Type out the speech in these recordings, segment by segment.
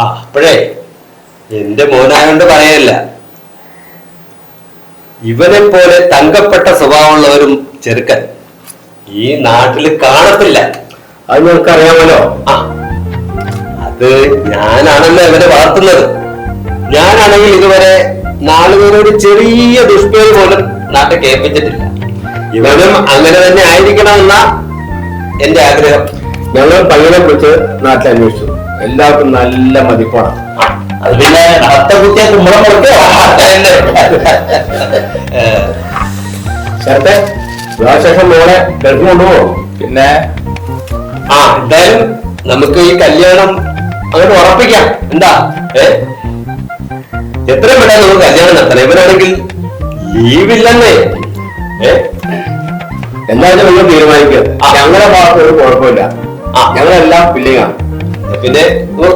ആ അപ്പോഴേ എന്റെ മോനായോണ്ട് പറയല്ല. ഇവനെ പോലെ തങ്കപ്പെട്ട സ്വഭാവമുള്ളവരും ചെറുക്കൻ ഈ നാട്ടിൽ കാണത്തില്ല. അത് നിനക്കറിയാമല്ലോ ആ അത് ഞാനാണല്ലോ ഇവനെ വളർത്തുന്നത്. ഞാനാണെങ്കിൽ ഇതുവരെ നാളുകളൊരു ചെറിയ ദുഷ്പേര് പോലും നാട്ടിൽ കേൾപ്പിച്ചിട്ടില്ല. ഇവനും അങ്ങനെ തന്നെ ആയിരിക്കണമെന്ന എന്റെ ആഗ്രഹം. ഞങ്ങൾ പയ്യനെ കുറിച്ച് നാട്ടിൽ അന്വേഷിച്ചു. എല്ലാവർക്കും നല്ല മതിപ്പാണ്. അത് പിന്നെ അത്ത കുത്തിയ കുമ്പളം ചേർത്തെ വിവാഹശേഷം മോളെ ഗൾഫ് കൊണ്ടുപോകും. പിന്നെ ആ എന്തായാലും നമുക്ക് ഈ കല്യാണം അങ്ങോട്ട് ഉറപ്പിക്കാം. എന്താ? ഏ? എത്ര പെട്ടെന്ന് നമുക്ക് കല്യാണം നടത്തണം. ഇവനാണെങ്കിൽ ലീവില്ലെന്നേ. ഏ? എന്തായാലും നിങ്ങൾ തീരുമാനിക്കുക. ഞങ്ങളുടെ ഭാഗത്ത് ഒരു കുഴപ്പമില്ല. ആ. ഞങ്ങളെല്ലാം ഫില്ലിങ്ങാണ് പിന്നെ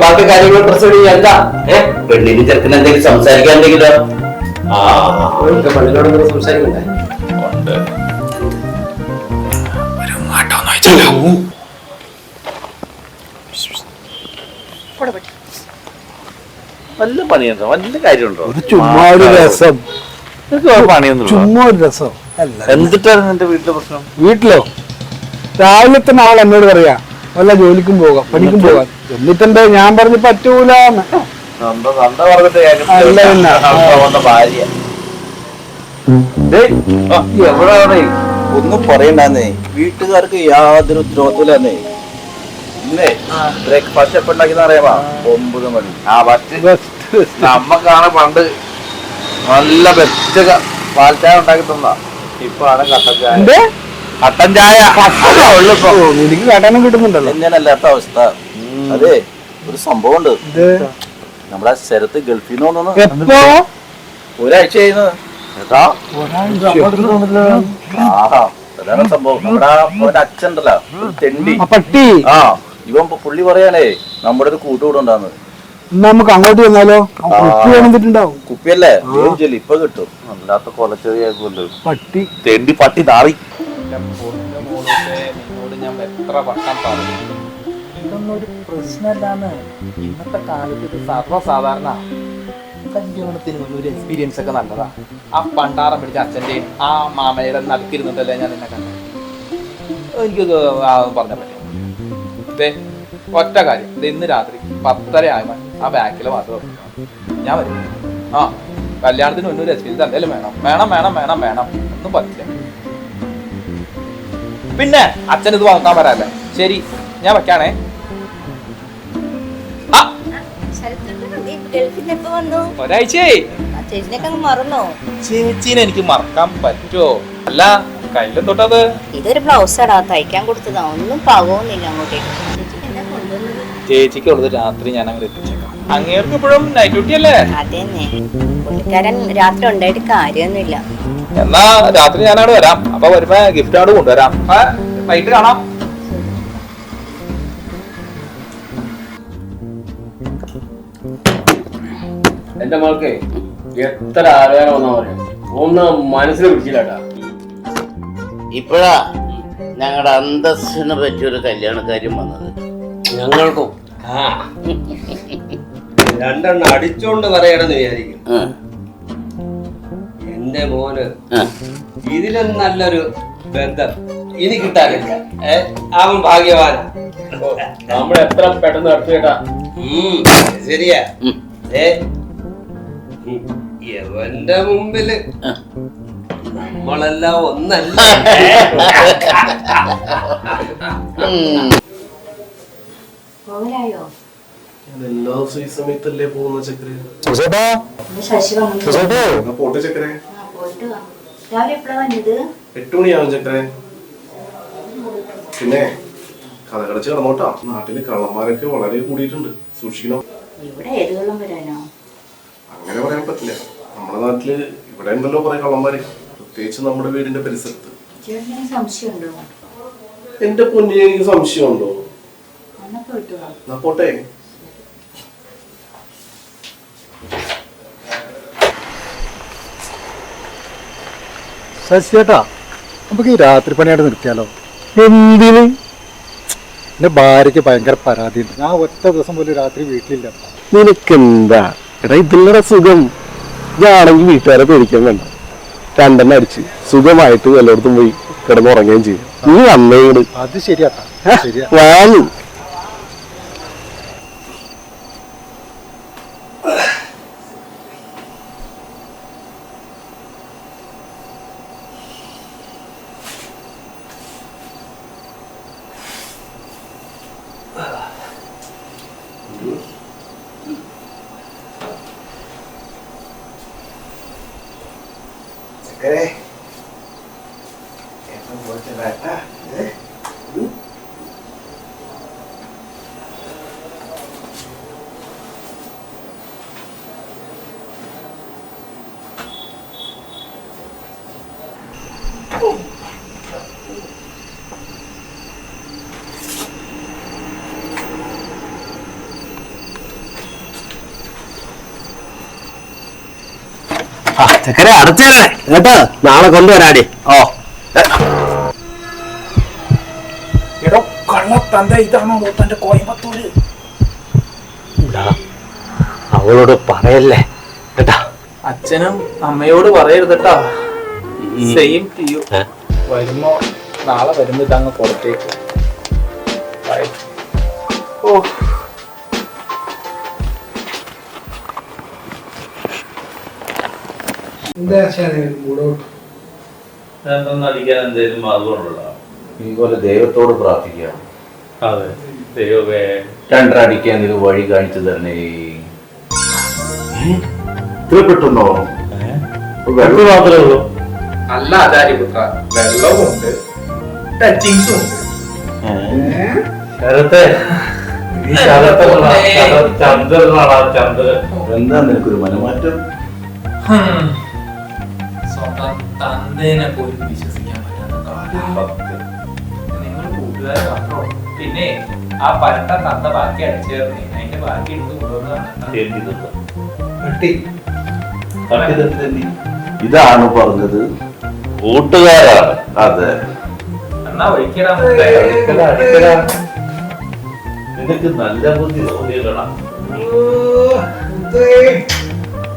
ബാക്കി കാര്യങ്ങൾ പ്രശ്നം എന്താ? ഏഹ് പെണ്ണിന് ചെറുക്കിന് എന്തെങ്കിലും സംസാരിക്കാൻ എന്തെങ്കിലും? ആ സംസാരിക്കണ്ടേ. വല്ല പണിയുണ്ടോ? വല്ല കാര്യമുണ്ടോ? ഒരു ചുമ്മാ ഒരു രസം. ചുമ്മാ ഒരു രസം. അല്ല. എന്നിട്ടാണ് നിന്റെ വീട്ടിലെ പ്രശ്നം? വീട്ടിലോ? രാവിലെ തന്നെ അവൾ എന്നോട് പറയാ വല്ല ജോലിക്കും പോകാം പണിക്കും പോകാം. എന്നിട്ടെന്താ ഞാൻ പറഞ്ഞു പറ്റൂല ഒന്നും പറയണ്ടേ വീട്ടുകാർക്ക് യാതൊരു ഉത്തരവാദിത്തമില്ലെന്നേ ഇന്നേ ബ്രേക്ക്ഫാസ്റ്റ് എപ്പോ ഉണ്ടാക്കിയെന്ന് അറിയാമോ ഒമ്പത് മണി. ആ ഫസ്റ്റ്. നമ്മക്കാണ് പണ്ട് നല്ല ബെസ്റ്റ് പാൽച്ചായ ഉണ്ടാക്കി തന്ന. ഇപ്പൊ ആണ് കട്ടൻ ചായ. എനിക്ക് കിട്ടുന്നുണ്ടല്ലോ. അവസ്ഥ. അതെ ഒരു സംഭവം ഉണ്ട് നമ്മുടെ ശരത്ത് ഗൾഫിൽ നിന്ന് വന്നു ഒരാഴ്ച സംഭവം. നമ്മുടെ അവന്റെ അച്ഛൻ തെണ്ടി. ആ പട്ടി. ആ ഇവൻ പുള്ളി പറയാനേ നമ്മുടെ ഒരു കൂട്ടുകൂടുണ്ടാന്ന് നമുക്ക് അങ്ങോട്ട് ചെന്നാലോ? വന്നിട്ടുണ്ടാവും കുപ്പിയല്ലേ? ഇപ്പൊ കിട്ടും. അല്ലാത്ത കൊലച്ചെറിയാക്കുമല്ലോ പട്ടി. തെണ്ടി പട്ടി നാറി നിന്നോട് ഞാൻ എത്ര വട്ടം പറഞ്ഞു. ഇതൊന്നും ഒരു പ്രശ്നമല്ലാന്ന് ഇന്നത്തെ കാലത്ത് ഇത് സർവസാധാരണ. കല്യാണത്തിന് മുന്നേ ഒരു എക്സ്പീരിയൻസ് ഒക്കെ നല്ലതാ. ആ പണ്ടാറം പിടിച്ച അച്ഛന്റെയും ആ മാമയുടെ നടുക്കിരുന്നിട്ടല്ലേ ഞാൻ നിന്നെ കണ്ടത്. എനിക്കത് ആ പറഞ്ഞ പറ്റും ദേ ഒറ്റ കാര്യം. ദേ ഇന്ന് രാത്രി പത്തര ആയപ്പോൾ ആ ബാക്കിൽ മാത്രം ഞാൻ വരും. ആ കല്യാണത്തിന് മുന്നേ ഒരു എക്സ്പീരിയൻസ് എന്തായാലും വേണം. വേണം വേണം വേണം വേണം. ഒന്നും പറ്റില്ല. പിന്നെ അച്ഛൻ ഇത് വളർത്താൻ വരാല്ലേ ശരി ഞാൻ വെക്കാണേ. ആ. ഗൾഫിൽ എപ്പോ വന്നു ഒരാഴ്ചേ ആ ചേച്ചിനൊക്കെ അങ്ങ് മറന്നോ ചേച്ചീനെ എനിക്ക് മറക്കാൻ പറ്റുമോ? അല്ല കയ്യിലും തൊട്ടത് ഇതൊരു ബ്ലൗസ് ആടാ തയ്ക്കാൻ കൊടുത്തതാ. ഒന്നും പാകവുന്നില്ല അങ്ങോട്ടേക്ക്. ചേച്ചിക്ക് എന്താ ചേച്ചിക്ക് ഉള്ളത് രാത്രി ഞാൻ അങ്ങനെ എത്തിച്ചേക്കാം. അങ്ങേർക്ക് ഇപ്പോഴും നൈറ്റ് ഡ്യൂട്ടി അല്ലേ? അതന്നെ. പുള്ളിക്കാരൻ രാത്രി ഉണ്ടായിട്ട് കാര്യമൊന്നുമില്ല. എന്നാ രാത്രി ഞാനവിടെ വരാം. അപ്പൊ വരുമ്പോ ഗിഫ്റ്റ് അവിടെ കൊണ്ടുവരാം. വൈകിട്ട് കാണാം. എന്റെ മകൾക്ക് എത്ര ആലോചന വന്നാ പറയാം? ഒന്ന് മനസ്സിൽ പിടിച്ചില്ലാട്ടാ. ഇപ്പോഴാ ഞങ്ങളുടെ അന്തസ്സിനെ പറ്റിയൊരു കല്യാണക്കാര്യം വന്നത്. ഞങ്ങൾക്കും. രണ്ടെണ്ണം അടിച്ചോണ്ട് പറയണമെന്ന് വിചാരിക്കും. എന്റെ മോന് ഇതിലും നല്ലൊരു ബന്ധം ഇനി കിട്ടാനില്ല. ഏ അവൻ ഭാഗ്യവാനാ. നമ്മൾ എത്ര പെട്ടെന്ന് അടുത്തേട്ടാ ശരിയാ. ഏ ഉം, യവന്റെ മുമ്പിൽ. നമ്മളെല്ലാം ഒന്നല്ല. ഉം. പോകലായോ എല്ലാ ദിവസവും ഈ സമയത്തല്ലേ പോകുന്ന ചക്കരെ സുസേട്ടാ ശശി വന്നു. സുസേട്ടോ എന്നാ പോട്ടെ ചക്കരെ ആ, പോയിട്ട് വാ. രാവിലെ എപ്പോഴാ വന്നത്? എട്ട് മണിയാവും ചക്കരെ പിന്നെ കഥകടച്ച് കിടന്നോട്ടാ. നാട്ടിൽ കള്ളന്മാരൊക്കെ വളരെ കൂടിയിട്ടുണ്ട്. സൂക്ഷിക്കണം. ഇവിടെ ഏത് വെള്ളം വരാനോ? അങ്ങനെ പറയാൻ പറ്റില്ല. നമ്മുടെ നാട്ടിൽ ഇവിടെ ഉണ്ടല്ലോ കുറെ കള്ളന്മാര്. പ്രത്യേകിച്ച് നമ്മുടെ വീടിന്റെ പരിസരത്ത്. ചേട്ടന് സംശയമുണ്ടോ? എന്റെ പൊന്നിന് എനിക്ക് സംശയമുണ്ടോ? എന്നാ പോയിട്ട് വാ. എന്നാ പോട്ടെ. ശശിയേട്ടാ നമുക്ക് ഈ രാത്രി പണിയായിട്ട് നിർത്തിയാലോ? എന്തിന്? എന്റെ ഭാര്യയ്ക്ക് ഭയങ്കര പരാതിയുണ്ട്. ഞാൻ ഒറ്റ ദിവസം പോലും രാത്രി വീട്ടിലില്ല. നിനക്കെന്താ? എടാ ഇതില്ലട സുഖം. ഇതാണെങ്കിൽ വീട്ടുകാരെ പേടിക്കാൻ വേണ്ട രണ്ടെണ്ണം അടിച്ച് സുഖമായിട്ട് എല്ലായിടത്തും പോയി കിടന്നുറങ്ങുകയും ചെയ്യും നീ അമ്മയോട് അത് ശരിയാട്ടാ. ശരിയാ. വാങ്ങി ചക്കരെ അടച്ചേരണേ കേട്ടോ നാളെ കൊണ്ടുവരാടി. ഓ. എടോ ഇതാണോ തന്റെ കോയമ്പത്തൂര്? അവളോട് പറയല്ലേ. കേട്ടാ? അച്ഛനും അമ്മയോട് പറയരുത് കേട്ടാ. സെയിം ടു ഏ? വരുമ്പോ നാളെ വരുമ്പോ ഇതങ്ങ് പുറത്തേക്ക്. ഓ. എന്താ മൂടോട്ട് അടിക്കാൻ എന്തെങ്കിലും അതുകൊണ്ടുള്ള ഇതുപോലെ ദൈവത്തോട് പ്രാർത്ഥിക്കാം അതെ ദൈവമേ. രണ്ടരടിക്കാൻ ഇത് വഴി കാണിച്ചു തരണേ. ഇത്രപ്പെട്ടുണ്ടോ വെള്ളം മാത്രമേ ഉള്ളൂ. അല്ല ആചാര്യപുത്ര വെള്ളവുമുണ്ട്. ടച്ചിങ്സും ഉണ്ട് ശരത്തെ. ചന്ദ്രനാണ് ചന്ദ്രൻ. എന്താ നിനക്കൊരു മനമാറ്റം? ഹും. സ്വന്തം തന്തേനെ പോലും വിശ്വസിക്കാൻ പറ്റാത്ത നിങ്ങൾ കൂട്ടുകാരാണോ പിന്നെ ആ പരട്ട തന്ത ബാക്കി അടിച്ചേർന്ന്. അതിന്റെ ബാക്കി എടുത്ത് കൊണ്ടുവന്ന് ഇതാണ് പറഞ്ഞത് കൂട്ടുകാരാണ്. അതെ. എന്നാ അടിക്കടാ. നിനക്ക് നല്ല ബുദ്ധി തോന്നിയിട്ടാണ്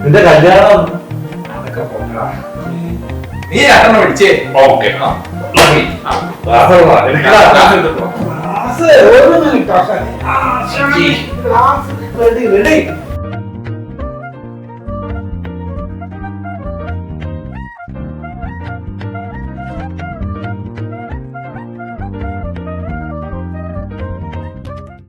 നിന്റെ കല്യാണം അതൊക്കെ പോകടാ നീ രണ്ടെണ്ണം ഒഴിച്ചേ ഓക്കെ. ആ. Ready ready.